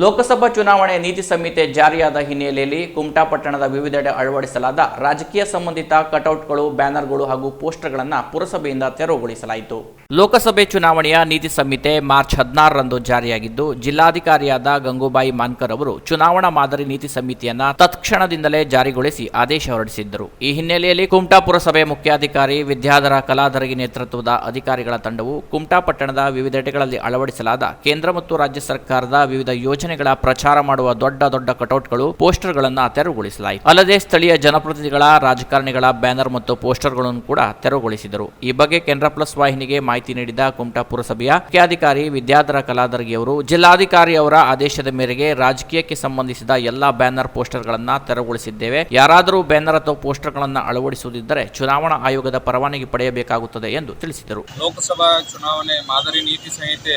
ಲೋಕಸಭಾ ಚುನಾವಣೆ ನೀತಿ ಸಂಹಿತೆ ಜಾರಿಯಾದ ಹಿನ್ನೆಲೆಯಲ್ಲಿ ಕುಮಟಾ ಪಟ್ಟಣದ ವಿವಿಧೆಡೆ ಅಳವಡಿಸಲಾದ ರಾಜಕೀಯ ಸಂಬಂಧಿತ ಕಟೌಟ್ಗಳು, ಬ್ಯಾನರ್ಗಳು ಹಾಗೂ ಪೋಸ್ಟರ್ಗಳನ್ನು ಪುರಸಭೆಯಿಂದ ತೆರವುಗೊಳಿಸಲಾಯಿತು. ಲೋಕಸಭೆ ಚುನಾವಣೆಯ ನೀತಿ ಸಂಹಿತೆ ಮಾರ್ಚ್ ಹದಿನಾರರಂದು ಜಾರಿಯಾಗಿದ್ದು, ಜಿಲ್ಲಾಧಿಕಾರಿಯಾದ ಗಂಗೂಬಾಯಿ ಮಾನ್ಕರ್ ಅವರು ಚುನಾವಣಾ ಮಾದರಿ ನೀತಿ ಸಂಹಿತೆಯನ್ನ ತತ್ಕ್ಷಣದಿಂದಲೇ ಜಾರಿಗೊಳಿಸಿ ಆದೇಶ ಹೊರಡಿಸಿದ್ದರು. ಈ ಹಿನ್ನೆಲೆಯಲ್ಲಿ ಕುಮಟಾ ಪುರಸಭೆ ಮುಖ್ಯಾಧಿಕಾರಿ ವಿದ್ಯಾಧರ ಕಲಾಧರಗಿ ನೇತೃತ್ವದ ಅಧಿಕಾರಿಗಳ ತಂಡವು ಕುಮಟಾ ಪಟ್ಟಣದ ವಿವಿಧೆಡೆಗಳಲ್ಲಿ ಅಳವಡಿಸಲಾದ ಕೇಂದ್ರ ಮತ್ತು ರಾಜ್ಯ ಸರ್ಕಾರದ ವಿವಿಧ ಯೋಜನೆಗಳ ಪ್ರಚಾರ ಮಾಡುವ ದೊಡ್ಡ ದೊಡ್ಡ ಕಟೌಟ್ಗಳು ಪೋಸ್ಟರ್ಗಳನ್ನು ತೆರವುಗೊಳಿಸಲಾಯಿತು. ಅಲ್ಲದೆ ಸ್ಥಳೀಯ ಜನಪ್ರತಿನಿಧಿಗಳ, ರಾಜಕಾರಣಿಗಳ ಬ್ಯಾನರ್ ಮತ್ತು ಪೋಸ್ಟರ್ಗಳನ್ನು ಕೂಡ ತೆರವುಗೊಳಿಸಿದರು. ಈ ಬಗ್ಗೆ ಕೆನರಾ ಪ್ಲಸ್ ವಾಹಿನಿಗೆ ಮಾಹಿತಿ ನೀಡಿದ ಕುಮಟಾ ಪುರಸಭೆಯ ಮುಖ್ಯಾಧಿಕಾರಿ ವಿದ್ಯಾಧರ ಕಲಾದರ್ಗಿಯವರು, ಜಿಲ್ಲಾಧಿಕಾರಿ ಅವರ ಆದೇಶದ ಮೇರೆಗೆ ರಾಜಕೀಯಕ್ಕೆ ಸಂಬಂಧಿಸಿದ ಎಲ್ಲಾ ಬ್ಯಾನರ್ ಪೋಸ್ಟರ್ಗಳನ್ನು ತೆರವುಗೊಳಿಸಿದ್ದೇವೆ. ಯಾರಾದರೂ ಬ್ಯಾನರ್ ಅಥವಾ ಪೋಸ್ಟರ್ಗಳನ್ನು ಅಳವಡಿಸುವುದಿದ್ದರೆ ಚುನಾವಣಾ ಆಯೋಗದ ಪರವಾನಗಿ ಪಡೆಯಬೇಕಾಗುತ್ತದೆ ಎಂದು ತಿಳಿಸಿದರು. ಲೋಕಸಭಾ ಚುನಾವಣೆ ಮಾದರಿ ನೀತಿ ಸಂಹಿತೆ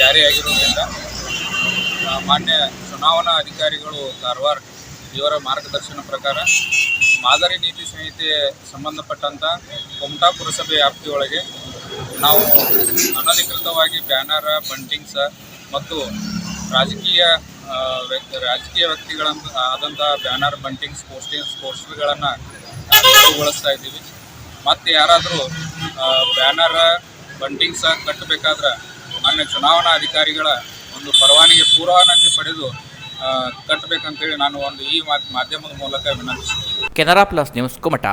ಜಾರಿಯಾಗಿರುವುದರಿಂದ ಮಾನ್ಯ ಚುನಾವಣಾ ಅಧಿಕಾರಿಗಳು ಕಾರವಾರ ಇವರ ಮಾರ್ಗದರ್ಶನ ಪ್ರಕಾರ ಮಾದರಿ ನೀತಿ ಸಂಹಿತೆ ಸಂಬಂಧಪಟ್ಟಂಥ ಕುಮಟಾ ಪುರಸಭೆ ವ್ಯಾಪ್ತಿಯೊಳಗೆ ನಾವು ಅನಧಿಕೃತವಾಗಿ ಬ್ಯಾನರ ಬಂಟಿಂಗ್ಸ ಮತ್ತು ರಾಜಕೀಯ ರಾಜಕೀಯ ವ್ಯಕ್ತಿಗಳಂತ ಆದಂಥ ಬ್ಯಾನರ್ ಬಂಟಿಂಗ್ಸ್ ಪೋಸ್ಟಿಂಗ್ಸ್, ಪೋಸ್ಟರ್ಗಳನ್ನು ತೆರವುಗೊಳಿಸ್ತಾ ಇದ್ದೀವಿ. ಮತ್ತು ಯಾರಾದರೂ ಬ್ಯಾನರ ಬಂಟಿಂಗ್ಸ ಕಟ್ಟಬೇಕಾದ್ರೆ ಮಾನ್ಯ ಚುನಾವಣಾ ಅಧಿಕಾರಿಗಳ ಒಂದು ಪರವಾನಗಿ ಪೂರ್ವಾನತೆ ಪಡೆದು ಕಟ್ಟಬೇಕಂತೇಳಿ ನಾನು ಒಂದು ಈ ಮಾಧ್ಯಮದ ಮೂಲಕ ವಿನಂತಿಸ್ತೀನಿ. Canara plus news Kumta.